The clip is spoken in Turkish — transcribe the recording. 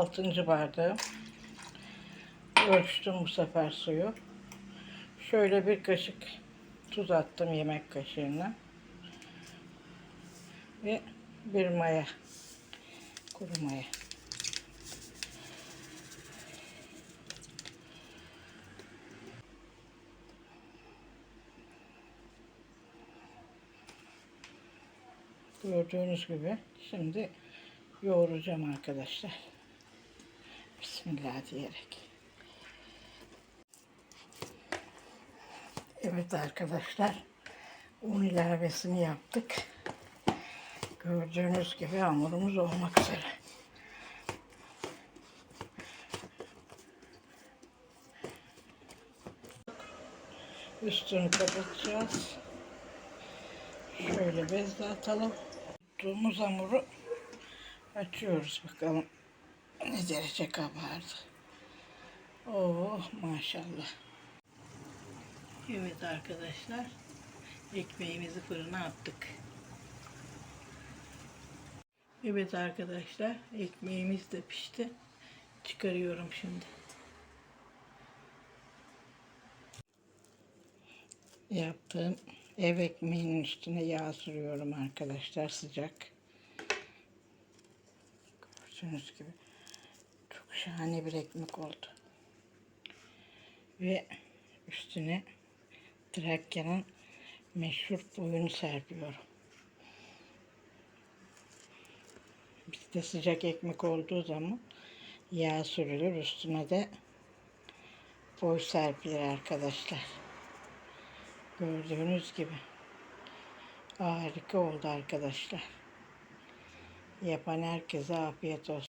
Altıncı bardağı. Ölçtüm bu sefer suyu. Şöyle bir kaşık tuz attım yemek kaşığına. Ve bir maya. Kuru maya. Gördüğünüz gibi şimdi yoğuracağım arkadaşlar. Bismillah diyerek. Evet arkadaşlar un ilavesini yaptık. Gördüğünüz gibi hamurumuz olmak üzere. Üstünü kapatacağız. Şöyle bezle atalım. Tuttuğumuz hamuru açıyoruz bakalım ne derece kabardı. Oh maşallah. Evet arkadaşlar ekmeğimizi fırına attık. Evet arkadaşlar ekmeğimiz de pişti. Çıkarıyorum şimdi. Yaptığım ev ekmeğinin üstüne yağ sürüyorum arkadaşlar sıcak. Gördüğünüz gibi şahane bir ekmek oldu. Ve üstüne Trakya'nın meşhur boyunu serpiyorum. Bizde sıcak ekmek olduğu zaman yağ sürülür. Üstüne de boy serpilir arkadaşlar. Gördüğünüz gibi. Harika oldu arkadaşlar. Yapan herkese afiyet olsun.